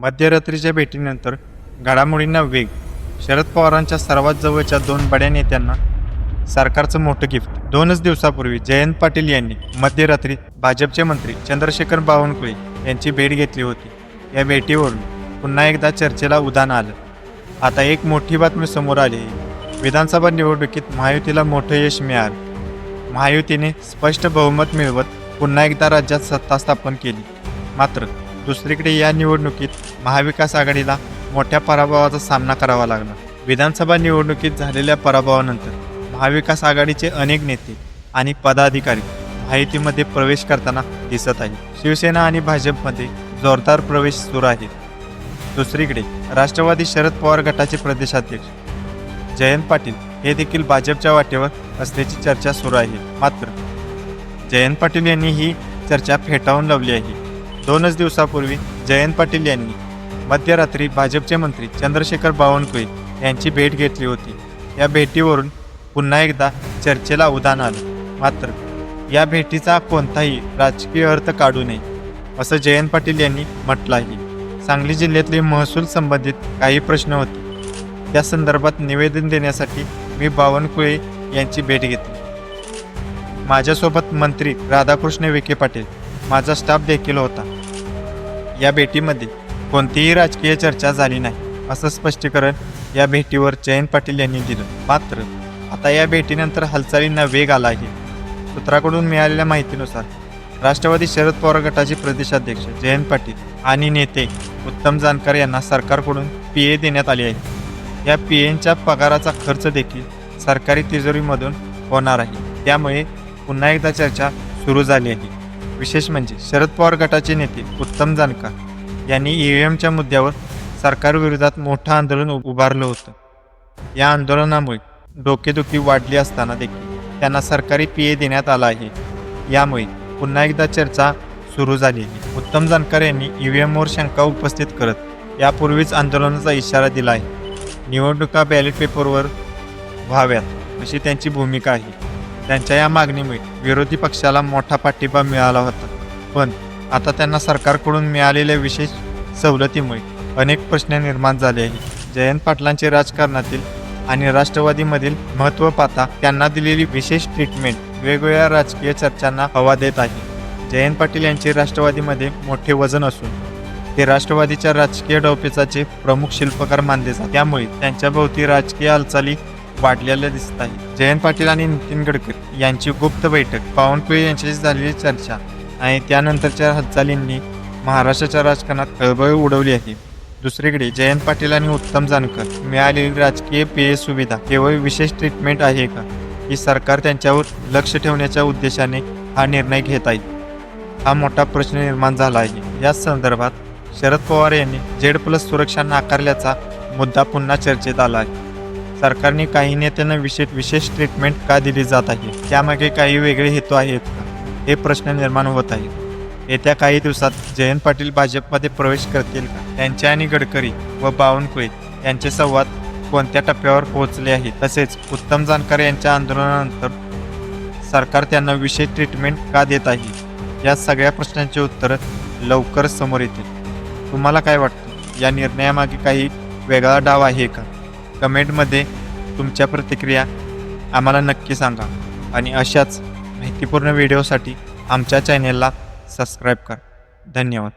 मध्यरात्रीच्या भेटीनंतर घडामोडींना वेग शरद पवारांच्या सर्वात जवळच्या दोन बड्या नेत्यांना सरकारचं मोठं गिफ्ट. दोनच दिवसापूर्वी जयंत पाटील यांनी मध्यरात्री भाजपचे मंत्री चंद्रशेखर बावनकुळे यांची भेट घेतली होती. या भेटीवरून पुन्हा एकदा चर्चेला उदान आलं. आता एक मोठी बातमी समोर आली आहे. विधानसभा निवडणुकीत महायुतीला मोठं यश मिळालं. महायुतीने स्पष्ट बहुमत मिळवत पुन्हा एकदा राज्यात सत्ता स्थापन केली. मात्र दुसरीकडे या निवडणुकीत महाविकास आघाडीला मोठ्या पराभवाचा सामना करावा लागला विधानसभा निवडणुकीत झालेल्या पराभवानंतर महाविकास आघाडीचे अनेक नेते आणि पदाधिकारी माहितीमध्ये प्रवेश करताना दिसत आहेत. शिवसेना आणि भाजपमध्ये जोरदार प्रवेश सुरू आहे. दुसरीकडे राष्ट्रवादी शरद पवार गटाचे प्रदेशाध्यक्ष जयंत पाटील हे देखील भाजपच्या वाटेवर असल्याची चर्चा सुरू आहे. मात्र जयंत पाटील यांनी ही चर्चा फेटाळून लावली आहे. दोनच दिवसापूर्वी जयंत पाटील यांनी मध्यरात्री भाजपचे मंत्री चंद्रशेखर बावनकुळे यांची भेट घेतली होती. या भेटीवरून पुन्हा एकदा चर्चेला उदाहरण आलं. मात्र या भेटीचा कोणताही राजकीय अर्थ काढू नये असं जयंत पाटील यांनी म्हटलं आहे सांगली जिल्ह्यातले महसूल संबंधित काही प्रश्न होते. त्या संदर्भात निवेदन देण्यासाठी मी बावनकुळे यांची भेट घेतली. माझ्यासोबत मंत्री राधाकृष्ण विखे पाटील माझा स्टाफ देखील होता. या भेटीमध्ये कोणतीही राजकीय चर्चा झाली नाही असं स्पष्टीकरण या भेटीवर जयंत पाटील यांनी दिलं. मात्र आता या भेटीनंतर हालचालींना वेग आला आहे सूत्राकडून मिळालेल्या माहितीनुसार राष्ट्रवादी शरद पवार गटाचे प्रदेशाध्यक्ष जयंत पाटील आणि नेते उत्तम जानकर यांना सरकारकडून पी ए देण्यात आले आहे. या पी एनच्या पगाराचा खर्च देखील सरकारी तिजोरीमधून होणार आहे. त्यामुळे पुन्हा एकदा चर्चा सुरू झाली आहे. विशेष म्हणजे शरद पवार गटाचे नेते उत्तम जानकर यांनी ई व्ही एमच्या मुद्द्यावर सरकारविरोधात मोठं आंदोलन उ- उभारलं होतं. या आंदोलनामुळे डोकेदुखी वाढली असताना देखील त्यांना सरकारी पी ए देण्यात आला आहे. यामुळे पुन्हा एकदा चर्चा सुरू झाली आहे उत्तम जानकर यांनी ई व्ही एमवर शंका उपस्थित करत यापूर्वीच आंदोलनाचा इशारा दिला आहे. निवडणुका बॅलेट पेपरवर व्हाव्यात अशी त्यांची भूमिका आहे. त्यांच्या या मागणीमुळे विरोधी पक्षाला मोठा पाठिंबा मिळाला होता. पण आता त्यांना सरकारकडून मिळालेल्या विशेष सवलतीमुळे अनेक प्रश्न निर्माण झाले आहेत. जयंत पाटलांचे राजकारणातील आणि राष्ट्रवादीमधील महत्त्व पाहता त्यांना दिलेली विशेष ट्रीटमेंट वेगवेगळ्या राजकीय चर्चांना हवा देत आहे. जयंत पाटील यांचे राष्ट्रवादीमध्ये मोठे वजन असून ते राष्ट्रवादीच्या राजकीय डौपेचाचे प्रमुख शिल्पकार मानले जातात. त्यामुळे त्यांच्या भोवती राजकीय हालचाली वाढलेल्या दिसत आहे जयंत पाटील आणि नितीन गडकर यांची गुप्त बैठक बावनकुळे यांच्याशी झालेली चर्चा आणि त्यानंतरच्या हालचालींनी महाराष्ट्राच्या राजकारणात खळबळ उडवली आहे. दुसरीकडे जयंत पाटील आणि उत्तम जानकर मिळालेली राजकीय पेय सुविधा केवळ विशेष ट्रीटमेंट आहे का? की सरकार त्यांच्यावर लक्ष ठेवण्याच्या उद्देशाने हा निर्णय घेत आहे. हा मोठा प्रश्न निर्माण झाला आहे. या संदर्भात शरद पवार यांनी जेड प्लस सुरक्षा नाकारल्याचा मुद्दा पुन्हा चर्चेत आला आहे. सरकारने काही नेत्यांना विशेष विशेष ट्रीटमेंट का दिली जात आहे? त्यामागे काही वेगळे हेतू आहेत का? हे प्रश्न निर्माण होत आहे येत्या काही दिवसात जयंत पाटील भाजपमध्ये प्रवेश करतील का? त्यांचे आणि गडकरी व बावनकुळे यांचे संवाद कोणत्या टप्प्यावर पोहोचले आहे तसेच उत्तम जानकर यांच्या आंदोलनानंतर सरकार त्यांना विशेष ट्रीटमेंट का देत आहे? या सगळ्या प्रश्नांची उत्तरं लवकरच समोर येतील. तुम्हाला काय वाटतं? या निर्णयामागे काही वेगळा डाव आहे का? कमेंटमध्ये तुमच्या प्रतिक्रिया आम्हाला नक्की सांगा. आणि अशाच माहितीपूर्ण व्हिडिओसाठी आमच्या चॅनेलला सबस्क्राईब करा. धन्यवाद.